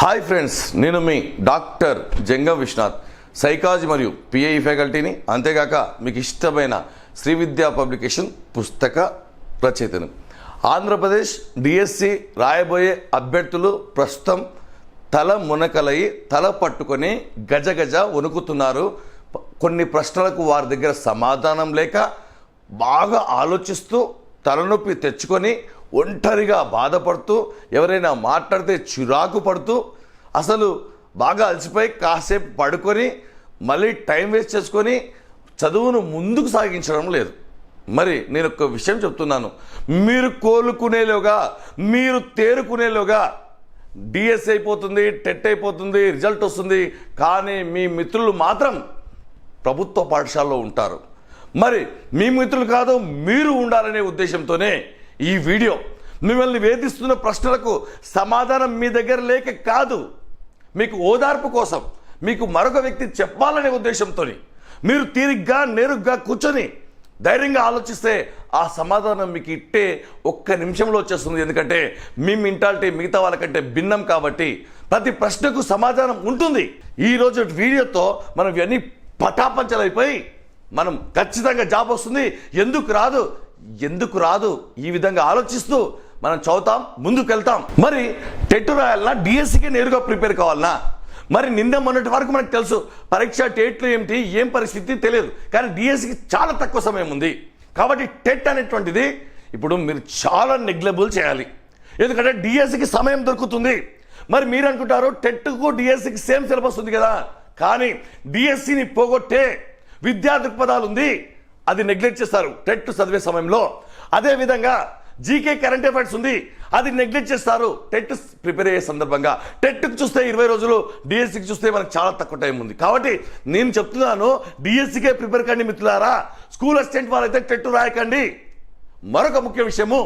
Hi friends నేను మీ doctor Jangam Vishwanath psychology మరియు పిఐ ఫ్యాకల్టీని. అంతేగాక మీకు ఇష్టమైన శ్రీ విద్యా పబ్లికేషన్ పుస్తక రచయితను. ఆంధ్రప్రదేశ్ డిఎస్సి రాయబోయే అభ్యర్థులు ప్రస్తుతం తల మునకలై తల పట్టుకొని గజగజ వణుకుతున్నారు. కొన్ని ప్రశ్నలకు వారి దగ్గర సమాధానం లేక బాగా ఆలోచిస్తూ తలనొప్పి తెచ్చుకొని ఒంటరిగా బాధపడుతూ ఎవరైనా మాట్లాడితే చిరాకు పడుతూ అసలు బాగా అలసిపోయి కాసేపు పడుకొని మళ్ళీ టైం వేస్ట్ చేసుకొని చదువును ముందుకు సాగించడం లేదు. మరి నేను ఒక విషయం చెప్తున్నాను. మీరు కోలుకునేలోగా మీరు తేరుకునేలోగా డిఎస్ అయిపోతుంది టెట్ అయిపోతుంది రిజల్ట్ వస్తుంది. కానీ మీ మిత్రులు మాత్రం ప్రభుత్వ పాఠశాలలో ఉంటారు. మరి మీ మిత్రులు కాదు మీరు ఉండాలనే ఉద్దేశంతోనే ఈ వీడియో మిమ్మల్ని వేధిస్తున్న ప్రశ్నలకు సమాధానం మీ దగ్గర లేక కాదు. మీకు ఓదార్పు కోసం మీకు మరొక వ్యక్తి చెప్పాలనే ఉద్దేశంతో మీరు తీరిగ్గా నేరుగ్గా కూర్చొని ధైర్యంగా ఆలోచిస్తే ఆ సమాధానం మీకు ఇట్టే ఒక్క నిమిషంలో వచ్చేస్తుంది. ఎందుకంటే మీ మెంటాలిటీ మిగతా వాళ్ళకంటే భిన్నం కాబట్టి ప్రతి ప్రశ్నకు సమాధానం ఉంటుంది. ఈ రోజు వీడియోతో మనం ఇవన్నీ పటాపంచలైపోయి మనం ఖచ్చితంగా జాబ్ వస్తుంది. ఎందుకు రాదు? ఎందుకు రాదు? ఈ విధంగా ఆలోచిస్తూ మనం చదువుతాం ముందుకు వెళ్తాం మరి టెట్ రాయాలన్నా డిఎస్సికి నేరుగా ప్రిపేర్ కావాలన్నా? మరి నిన్న మొన్నటి వరకు మనకు తెలుసు పరీక్ష టెట్లు ఏమిటి ఏం పరిస్థితి తెలియదు. కానీ డిఎస్సికి చాలా తక్కువ సమయం ఉంది. కాబట్టి టెట్ అనేటువంటిది ఇప్పుడు మీరు చాలా నెగ్లెబుల్ చేయాలి. ఎందుకంటే డిఎస్సికి సమయం దొరుకుతుంది. మరి మీరు అనుకుంటారు టెట్కు డిఎస్సికి సేమ్ సిలబస్ ఉంది కదా. కానీ డిఎస్సిని పోగొట్టే విద్యా దృక్పథాలు ఉంది అది నెగ్లెక్ట్ చేస్తారు. టెట్ చదివే సమయంలో. అదే విధంగా జీకే కరెంట్ అఫైర్స్ ఉంది. అది నెగ్లెక్ట్ చేస్తారు. టెట్ ప్రిపేర్ అయ్యే సందర్భంగా. టెట్కి చూస్తే ఇరవై రోజులు డిఎస్సికి చూస్తే మనకు చాలా తక్కువ టైం ఉంది. కాబట్టి నేను చెప్తున్నాను డిఎస్సికే ప్రిపేర్ కండి మిత్రులారా. స్కూల్ అసిస్టెంట్ వాళ్ళైతే టెట్ రాయకండి. మరొక ముఖ్య విషయము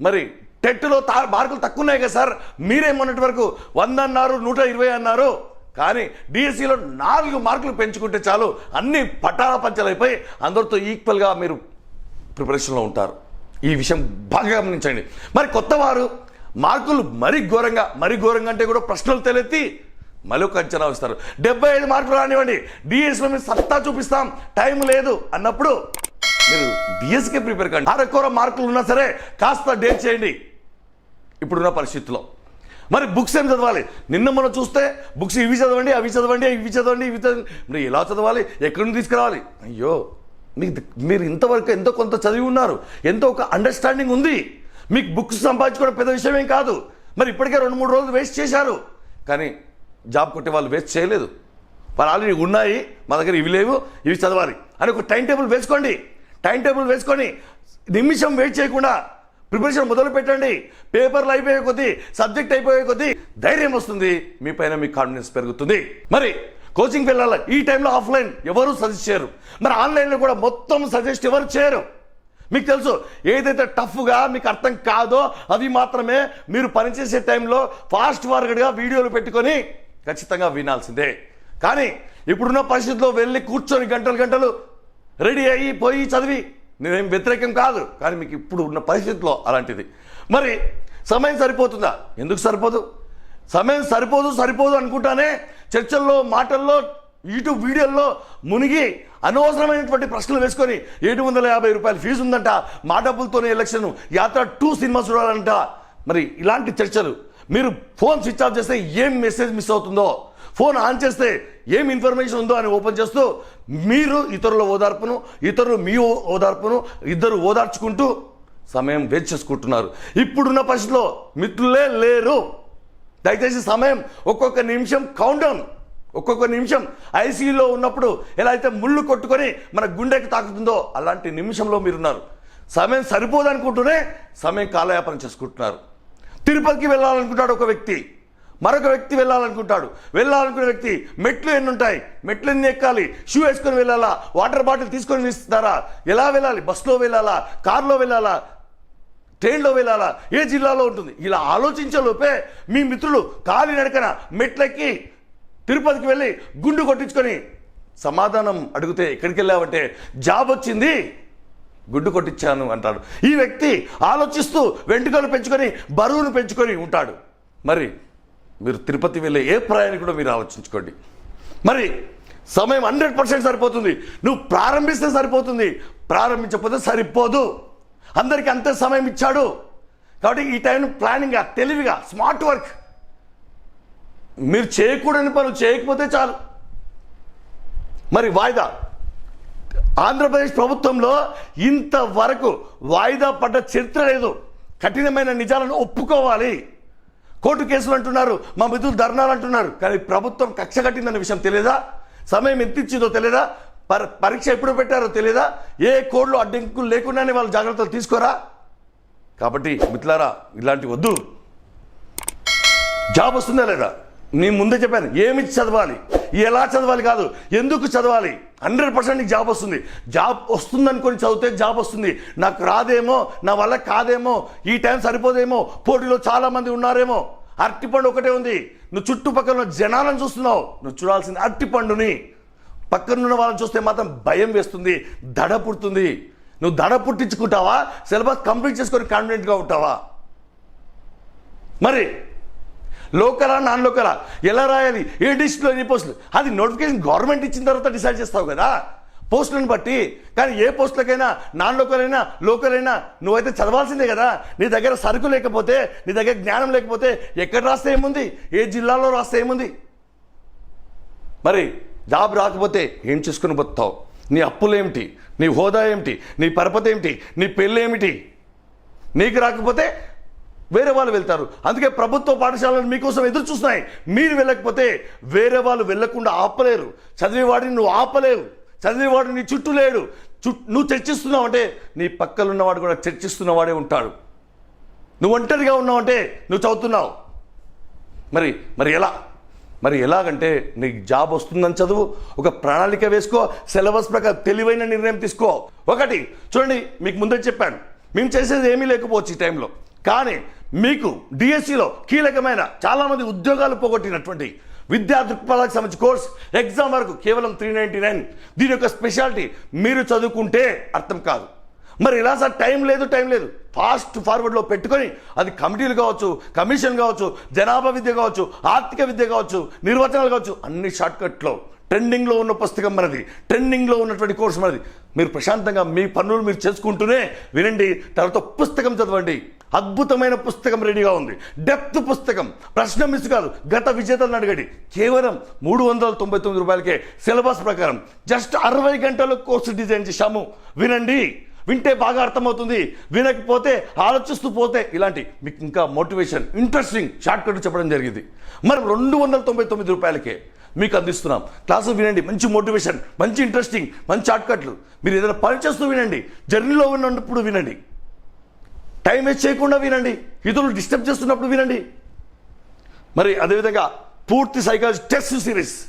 మరి టెట్లో తా మార్కులు తక్కువ ఉన్నాయి కదా సార్. మీరేమన్నటి వరకు వంద అన్నారు నూట ఇరవై అన్నారు. కానీ డిఎస్సిలో నాలుగు మార్కులు పెంచుకుంటే చాలు అన్ని పట్టాల పంచాలైపోయి అందరితో ఈక్వల్గా మీరు ప్రిపరేషన్లో ఉంటారు. ఈ విషయం బాగా గమనించండి. మరి కొత్త వారు మార్కులు మరీ ఘోరంగా మరీ ఘోరంగా అంటే కూడా ప్రశ్నలు తెలియతి మళ్ళీ ఒక అంచనా వస్తారు. డెబ్బై ఐదు మార్కులు రానివ్వండి. డిఎస్లో మేము సత్తా చూపిస్తాం. టైం లేదు అన్నప్పుడు మీరు డిఎస్కే ప్రిపేర్ కండి. అరకొర మార్కులు ఉన్నా సరే కాస్త డేట్ చేయండి. ఇప్పుడున్న పరిస్థితిలో. మరి బుక్స్ ఏం చదవాలి? నిన్న మనం చూస్తే బుక్స్ ఇవి చదవండి అవి చదవండి ఇవి చదవండి ఇవి చదవండి. మరి ఎలా చదవాలి? ఎక్కడి నుంచి తీసుకురావాలి? అయ్యో మీకు మీరు ఇంతవరకు ఎంతో కొంత చదివి ఉన్నారు. ఎంతో ఒక అండర్స్టాండింగ్ ఉంది. మీకు బుక్స్ సంపాదించుకోవడం పెద్ద విషయం ఏం కాదు. మరి ఇప్పటికే రెండు మూడు రోజులు వేస్ట్ చేశారు. కానీ జాబ్ కొట్టే వాళ్ళు వేస్ట్ చేయలేదు. వాళ్ళు ఆల్రెడీ ఉన్నాయి. మా దగ్గర ఇవి లేవు. ఇవి చదవాలి. అని ఒక టైం టేబుల్ వేసుకోండి. టైం టేబుల్ వేసుకొని నిమిషం వెయిట్ చేయకుండా ప్రిపరేషన్ మొదలు పెట్టండి. పేపర్లు అయిపోయే కొద్దీ సబ్జెక్ట్ అయిపోయే కొద్దీ ధైర్యం వస్తుంది. మీ పైన మీ కాన్ఫిడెన్స్ పెరుగుతుంది. మరి కోచింగ్ వెళ్ళాలి? ఈ టైంలో ఆఫ్లైన్ ఎవరు సజెస్ట్ చేయరు. మరి ఆన్లైన్లో కూడా మొత్తం సజెస్ట్ ఎవరు చేయరు. మీకు తెలుసు ఏదైతే టఫ్గా మీకు అర్థం కాదో అవి మాత్రమే మీరు పనిచేసే టైంలో ఫాస్ట్ ఫార్వర్డ్గా వీడియోలు పెట్టుకొని ఖచ్చితంగా వినాల్సిందే. కానీ ఇప్పుడున్న పరిస్థితుల్లో వెళ్ళి కూర్చొని గంటలు గంటలు రెడీ అయ్యి పోయి చదివి నేనేం వ్యతిరేకం కాదు కానీ మీకు ఇప్పుడు ఉన్న పరిస్థితిలో అలాంటిది. మరి సమయం సరిపోతుందా? ఎందుకు సరిపోదు? సమయం సరిపోదు సరిపోదు అనుకుంటానే చర్చల్లో మాటల్లో యూట్యూబ్ వీడియోల్లో మునిగి అనవసరమైనటువంటి ప్రశ్నలు వేసుకొని ఏడు వందల యాభై రూపాయల ఫీజు ఉందంట మా డబ్బులతోనే ఎలక్షన్ యాత్ర టూ సినిమా చూడాలంట. మరి ఇలాంటి చర్చలు మీరు ఫోన్ స్విచ్ ఆఫ్ చేస్తే ఏం మెసేజ్ మిస్ అవుతుందో? ఫోన్ ఆన్ చేస్తే ఏం ఇన్ఫర్మేషన్ ఉందో అని ఓపెన్ చేస్తూ మీరు ఇతరుల ఓదార్పును ఇతరులు మీ ఓ- ఓదార్పును ఇద్దరు ఓదార్చుకుంటూ సమయం వేస్ట్ చేసుకుంటున్నారు. ఇప్పుడున్న పరిస్థితిలో మిత్రులే లేరు. దయచేసి సమయం ఒక్కొక్క నిమిషం కౌంటౌన్ ఒక్కొక్క నిమిషం ఐసీయూలో ఉన్నప్పుడు ఎలా అయితే ముళ్ళు కొట్టుకొని మన గుండెకి తాకుతుందో అలాంటి నిమిషంలో మీరున్నారు. సమయం సరిపోదనుకుంటూనే సమయం కాలయాపన చేసుకుంటున్నారు. తిరుపతికి వెళ్ళాలనుకుంటాడు ఒక వ్యక్తి. మరొక వ్యక్తి వెళ్ళాలనుకుంటాడు. వెళ్ళాలనుకునే వ్యక్తి మెట్లు ఎన్ని ఉంటాయి మెట్లు ఎన్ని ఎక్కాలి? షూ వేసుకొని వెళ్ళాలా? వాటర్ బాటిల్ తీసుకొని ఇస్తారా ఎలా వెళ్ళాలి? బస్సులో వెళ్ళాలా? కారులో వెళ్ళాలా? ట్రైన్లో వెళ్ళాలా? ఏ జిల్లాలో ఉంటుంది? ఇలా ఆలోచించే లోపే మీ మిత్రులు కాలి నడకన మెట్లెక్కి తిరుపతికి వెళ్ళి గుండు కొట్టించుకొని సమాధానం అడిగితే ఎక్కడికి వెళ్ళావంటే జాబ్ వచ్చింది గుడ్డు కొట్టించాను అంటాడు. ఈ వ్యక్తి ఆలోచిస్తూ వెంట్రుకలు పెంచుకొని బరువును పెంచుకొని ఉంటాడు. మరి మీరు తిరుపతి వెళ్ళే ఏ ప్రయాణికుడో మీరు ఆలోచించుకోండి. మరి సమయం హండ్రెడ్ పర్సెంట్ సరిపోతుంది. నువ్వు ప్రారంభిస్తే సరిపోతుంది. ప్రారంభించకపోతే సరిపోదు. అందరికీ అంతే సమయం ఇచ్చాడు. కాబట్టి ఈ టైం ప్లానింగ్గా తెలివిగా స్మార్ట్ వర్క్. మీరు చేయకూడని పనులు చేయకపోతే చాలు. మరి వాయిదా? ఆంధ్రప్రదేశ్ ప్రభుత్వంలో ఇంతవరకు వాయిదా పడ్డ చరిత్ర లేదు. కఠినమైన నిజాలను ఒప్పుకోవాలి. కోర్టు కేసులు అంటున్నారు మా మిత్రులు ధర్నాలు అంటున్నారు. కానీ ప్రభుత్వం కక్ష కట్టిందన్న విషయం తెలియదా? సమయం ఎంత ఇచ్చిందో తెలియదా? పరీక్ష ఎప్పుడు పెట్టారో తెలియదా? ఏ కోడ్లు అడ్డంకులు లేకుండానే వాళ్ళు జాగ్రత్తలు తీసుకోరా? కాబట్టి మిత్రులారా ఇలాంటి వద్దు. జాబ్ వస్తుందా లేదా? నేను ముందే చెప్పాను ఏమి చదవాలి? ఎలా చదవాలి కాదు? ఎందుకు చదవాలి? హండ్రెడ్ పర్సెంట్ నీకు జాబ్ వస్తుంది. జాబ్ వస్తుందనుకొని చదివితే జాబ్ వస్తుంది. నాకు రాదేమో నా వల్ల కాదేమో ఈ టైం సరిపోదేమో పోటీలో చాలామంది ఉన్నారేమో. అరటిపండు ఒకటే ఉంది. నువ్వు చుట్టుపక్కల ఉన్న జనాలను చూస్తున్నావు. నువ్వు చూడాల్సింది అరటిపండుని పక్కనున్న వాళ్ళని చూస్తే మాత్రం భయం వేస్తుంది దడ పుడుతుంది. నువ్వు దడ పుట్టించుకుంటావా? సిలబస్ కంప్లీట్ చేసుకొని కాన్ఫిడెంట్గా ఉంటావా? మరి లోకలా నాన్ లోకలా ఎలా రాయాలి? ఏ డిస్ట్రిక్ట్లో ఎన్ని పోస్టులు? అది నోటిఫికేషన్ గవర్నమెంట్ ఇచ్చిన తర్వాత డిసైడ్ చేస్తావు కదా? పోస్టులను బట్టి. కానీ ఏ పోస్టులకైనా నాన్ లోకల్ అయినా లోకల్ అయినా నువ్వైతే చదవాల్సిందే కదా? నీ దగ్గర సరుకు లేకపోతే నీ దగ్గర జ్ఞానం లేకపోతే ఎక్కడ రాస్తే ఏముంది? ఏ జిల్లాలో రాస్తే ఏముంది? మరి జాబ్ రాకపోతే ఏం చేసుకుని పోతావు నీ అప్పులు ఏమిటి? నీ హోదా ఏమిటి? నీ పరపతి ఏమిటి? నీ పెళ్ళి ఏమిటి? నీకు రాకపోతే వేరే వాళ్ళు వెళ్తారు. అందుకే ప్రభుత్వ పాఠశాలలు మీకోసం ఎదురు చూస్తున్నాయి. మీరు వెళ్ళకపోతే వేరే వాళ్ళు వెళ్ళకుండా ఆపలేరు. చదివేవాడిని నువ్వు ఆపలేవు. చదివేవాడు నీ చుట్టూ లేడు. చుట్టూ నువ్వు చర్చిస్తున్నావు అంటే నీ పక్కలున్నవాడు కూడా చర్చిస్తున్నవాడే ఉంటాడు. నువ్వు ఒంటరిగా ఉన్నావంటే నువ్వు చదువుతున్నావు. మరి మరి ఎలా? మరి ఎలాగంటే నీకు జాబ్ వస్తుందని చదువు. ఒక ప్రణాళిక వేసుకో. సిలబస్ ప్రకారం తెలివైన నిర్ణయం తీసుకో. ఒకటి చూడండి మీకు ముందే చెప్పాను. మేము చేసేది ఏమీ లేకపోవచ్చు ఈ టైంలో. కానీ మీకు డిఎస్సిలో కీలకమైన చాలామంది ఉద్యోగాలు పోగొట్టినటువంటి విద్యా దృక్పథాలకు సంబంధించి కోర్స్ ఎగ్జామ్ వరకు కేవలం త్రీ నైంటీ నైన్ దీని యొక్క స్పెషాలిటీ మీరు చదువుకుంటే అర్థం కాదు. మరి ఇలా సార్ టైం లేదు టైం లేదు. ఫాస్ట్ ఫార్వర్డ్లో పెట్టుకొని అది కమిటీలు కావచ్చు కమిషన్ కావచ్చు జనాభా విద్య కావచ్చు ఆర్థిక విద్య కావచ్చు నిర్వచనాలు కావచ్చు అన్ని షార్ట్కట్లో. ట్రెండింగ్లో ఉన్న పుస్తకం మనది ట్రెండింగ్లో ఉన్నటువంటి కోర్స్ మనది. మీరు ప్రశాంతంగా మీ పనులు మీరు చేసుకుంటూనే వినండి. తర్వాత పుస్తకం చదవండి. అద్భుతమైన పుస్తకం రెడీగా ఉంది. డెప్త్ పుస్తకం. ప్రశ్న మిస్ కాదు. గత విజేతలను అడగండి. కేవలం మూడు వందల తొంభై తొమ్మిది రూపాయలకే సిలబస్ ప్రకారం జస్ట్ అరవై గంటలు కోర్సు డిజైన్ చేశాము. వినండి. వింటే బాగా అర్థమవుతుంది. వినకపోతే ఆలోచిస్తూ పోతే ఇలాంటి మీకు ఇంకా మోటివేషన్ ఇంట్రెస్టింగ్ షార్ట్ కట్ చెప్పడం జరిగింది. మరి రెండు వందల తొంభై తొమ్మిది రూపాయలకే మీకు అందిస్తున్నాం. క్లాసు వినండి. మంచి మోటివేషన్ మంచి ఇంట్రెస్టింగ్ మంచి షార్ట్ కట్లు మీరు ఏదైనా పని చేస్తూ వినండి. జర్నీలో ఉన్నప్పుడు వినండి. టైం వేస్ట్ చేయకుండా వినండి. ఇతరులు డిస్టర్బ్ చేస్తున్నప్పుడు వినండి. మరి అదేవిధంగా పూర్తి సైకాలజీ టెస్ట్ సిరీస్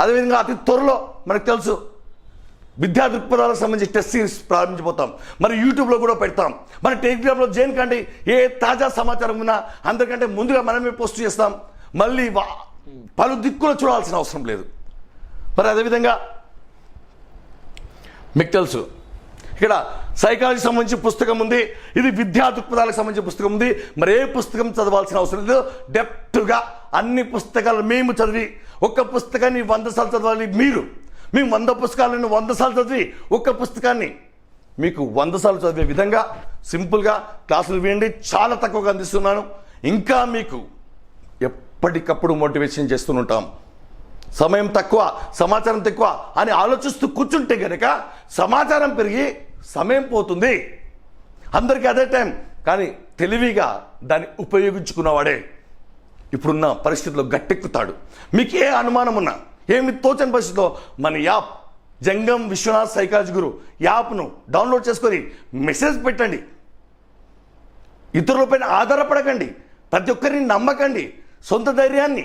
అదేవిధంగా అతి త్వరలో మనకు తెలుసు. విద్యా దృక్పథాలకు సంబంధించి టెస్ట్ సిరీస్ ప్రారంభించబోతాం. మరి యూట్యూబ్లో కూడా పెడతాం. మరి టెలిగ్రామ్లో జైన్ ఏ తాజా సమాచారం ఉన్నా అందరికంటే ముందుగా మనమే పోస్ట్ చేస్తాం. మళ్ళీ వా- పలు దిక్కులు చూడాల్సిన అవసరం లేదు. మరి అదేవిధంగా మీకు తెలుసు. ఇక్కడ సైకాలజీ సంబంధించి పుస్తకం ఉంది ఇది విద్యా దృక్పథాలకు సంబంధించిన పుస్తకం ఉంది. మరి ఏ పుస్తకం చదవాల్సిన అవసరం లేదు. డెప్త్గా అన్ని పుస్తకాలు మేము చదివి ఒక్క పుస్తకాన్ని వంద సార్లు చదవాలి మీరు. మేము వంద పుస్తకాలను వంద సార్లు చదివి ఒక్క పుస్తకాన్ని మీకు వంద సార్లు చదివే విధంగా సింపుల్గా క్లాసులు వేయండి. చాలా తక్కువగా అందిస్తున్నాను. ఇంకా మీకు ఎప్పటికప్పుడు మోటివేషన్ చేస్తూ ఉంటాం. సమయం తక్కువ సమాచారం తక్కువ అని ఆలోచిస్తూ కూర్చుంటే కనుక సమాచారం పెరిగి సమయం పోతుంది. అందరికీ అదే టైం కానీ తెలివిగా దాన్ని ఉపయోగించుకున్నవాడే ఇప్పుడున్న పరిస్థితుల్లో గట్టెక్కుతాడు. మీకు ఏ అనుమానం ఉన్నా ఏమి తోచని పరిస్థితిలో మన యాప్ జంగం విశ్వనాథ్ సైకాలజీ గురు యాప్ను డౌన్లోడ్ చేసుకొని మెసేజ్ పెట్టండి. ఇతరులపైన ఆధారపడకండి. ప్రతి ఒక్కరిని నమ్మకండి. సొంత ధైర్యాన్ని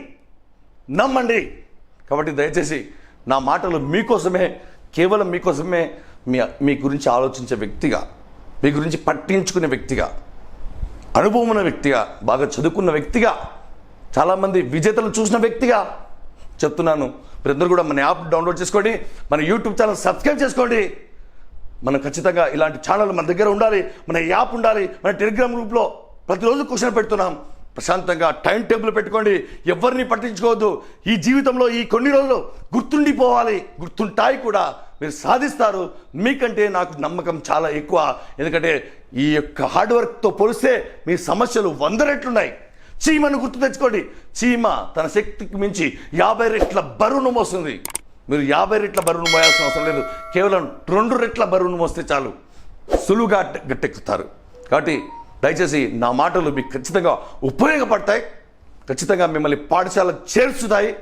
నమ్మండి. కాబట్టి దయచేసి నా మాటలు మీకోసమే కేవలం మీకోసమే మీ మీ గురించి ఆలోచించే వ్యక్తిగా మీ గురించి పట్టించుకునే వ్యక్తిగా అనుభవం ఉన్న వ్యక్తిగా బాగా చదువుకున్న వ్యక్తిగా చాలామంది విజేతలు చూసిన వ్యక్తిగా చెప్తున్నాను. మీరందరూ కూడా మన యాప్ డౌన్లోడ్ చేసుకోండి మన యూట్యూబ్ ఛానల్ సబ్స్క్రైబ్ చేసుకోండి. మనం ఖచ్చితంగా ఇలాంటి ఛానల్ మన దగ్గర ఉండాలి మన యాప్ ఉండాలి మన టెలిగ్రామ్ గ్రూప్లో ప్రతిరోజు క్వశ్చన్ పెడుతున్నాం. ప్రశాంతంగా టైం టేబుల్ పెట్టుకోండి. ఎవరిని పట్టించుకోవద్దు. ఈ జీవితంలో ఈ కొన్ని రోజులు గుర్తుండిపోవాలి. గుర్తుంటాయి కూడా. మీరు సాధిస్తారు. మీకంటే నాకు నమ్మకం చాలా ఎక్కువ. ఎందుకంటే ఈ యొక్క హార్డ్ వర్క్తో పోలిస్తే మీ సమస్యలు వంద రెట్లున్నాయి చీమను గుర్తు తెచ్చుకోండి. చీమ తన శక్తికి మించి యాభై రెట్ల బరువును మోస్తుంది. మీరు యాభై రెట్ల బరువును మోయాల్సిన అవసరం లేదు. కేవలం రెండు రెట్ల బరువును మోస్తే చాలు. సులువుగా గట్టెక్కుతారు. కాబట్టి దయచేసి నా మాటలు మీకు ఖచ్చితంగా ఉపయోగపడతాయి. ఖచ్చితంగా మిమ్మల్ని పాఠశాల చేర్చుతాయి.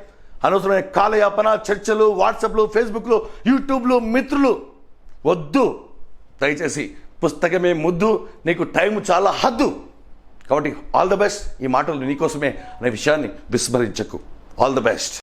అనవసరమైన కాలయాపన చర్చలు వాట్సాప్లు ఫేస్బుక్లు యూట్యూబ్లు మిత్రులు వద్దు. దయచేసి పుస్తకమే ముద్దు నీకు టైం చాలా హద్దు. కాబట్టి ఆల్ ద బెస్ట్ ఈ మాటలు నీకోసమే అనే విషయాన్ని విస్మరించకు. All the best.